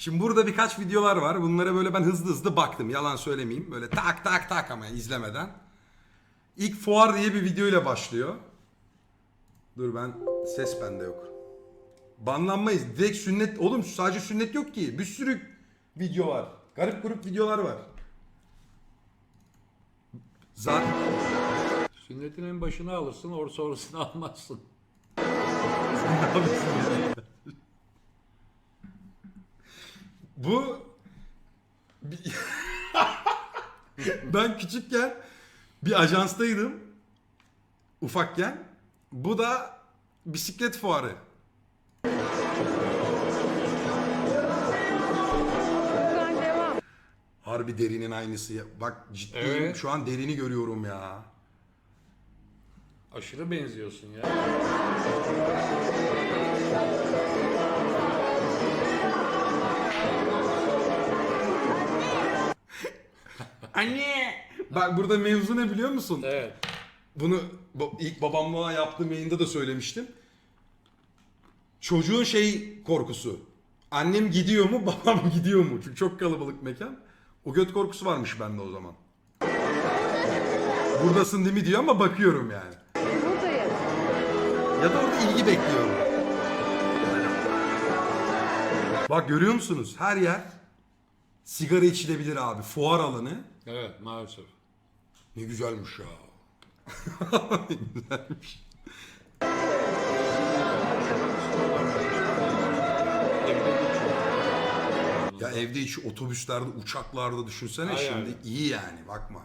Şimdi burada birkaç videolar var. Bunlara böyle ben hızlı hızlı baktım. Yalan söylemeyeyim. Böyle tak tak tak ama izlemeden. İlk fuar diye bir video ile başlıyor. Dur ben ses bende yok. Banlanmayız. Direkt sünnet. Oğlum sadece sünnet yok ki. Bir sürü video var. Garip grup videolar var. Zaten Sünnetinin başına alırsın, or sonrasını almazsın. Bu ben küçükken bir ajanstaydım. Ufakken. Bu da bisiklet fuarı. Harbi derinin aynısı. ya. Bak ciddiyim. Evet. Şu an derini görüyorum ya. Aşırı benziyorsun ya. Anne! Bak burada mevzu ne biliyor musun? Evet. Bunu bu- ilk babamla yaptığım yayında da söylemiştim. Çocuğun şey korkusu. Annem gidiyor mu, babam gidiyor mu? Çünkü çok kalabalık mekan. O göt korkusu varmış bende o zaman. Buradasın değil mi diyor ama bakıyorum yani. Buradayım. Ya da orada ilgi bekliyorum. Bak görüyor musunuz? Her yer sigara içilebilir abi. Fuar alanı. Evet maalesef. Ne güzelmiş ya. ne güzelmiş. Ya evde içi otobüslerde, uçaklarda düşünsene Ay şimdi yani. iyi yani bakma.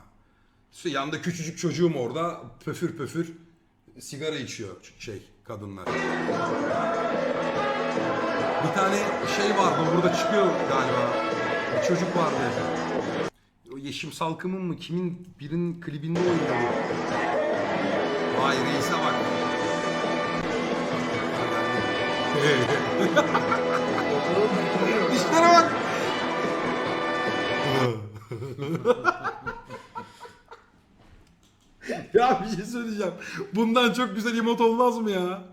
İşte yanında küçücük çocuğum orada pöfür pöfür sigara içiyor şey kadınlar. Bir tane şey vardı burada çıkıyor galiba. Bir çocuk vardı. O Yeşim Salkım'ın mı kimin birinin klibinde oynuyor. Vay reise bak. Dişlere bak. ya bir şey söyleyeceğim. Bundan çok güzel emot olmaz mı ya?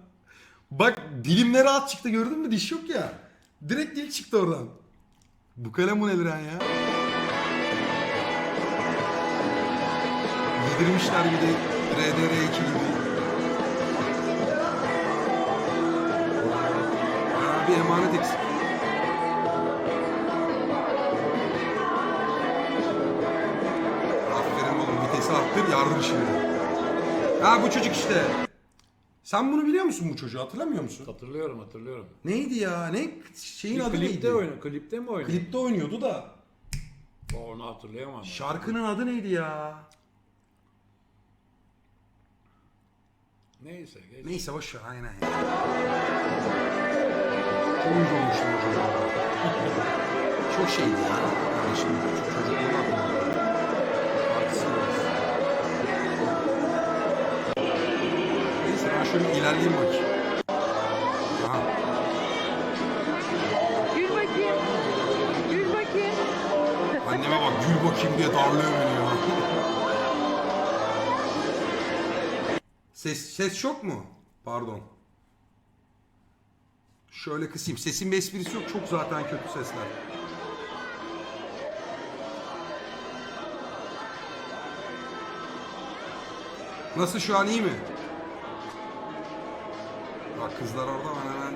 Bak dilimleri at çıktı gördün mü? Diş yok ya. Direkt dil çıktı oradan. Bu kalem bu nedir ya? Yedirmişler bir de RDR2 gibi. Ha, bir emanet eksik. Aferin oğlum vitesi arttır yardır şimdi. Ha bu çocuk işte. Sen bunu biliyor musun bu çocuğu hatırlamıyor musun? Hatırlıyorum hatırlıyorum. Neydi ya? Ne şeyin Bir adı neydi? klipte oynuyor. Klipte mi oynuyor? Klipte oynuyordu da. Onu hatırlayamam. ben. Şarkının adı neydi ya? Neyse. Geç. Neyse boş ver aynen oyuncu olmuştum o çocuğa. Çok şeydi ya. Yani şimdi ço- çocukluğunu hatırlıyorum. Artist biraz. Neyse ben şöyle ilerleyeyim bakayım. Aha. Gül bakayım. Gül bakayım. Anneme bak gül bakayım diye darlıyor beni ya. Ses ses çok mu? Pardon. Şöyle kısayım. Sesin bir esprisi yok. Çok zaten kötü sesler. Nasıl şu an iyi mi? Bak kızlar orada ben hemen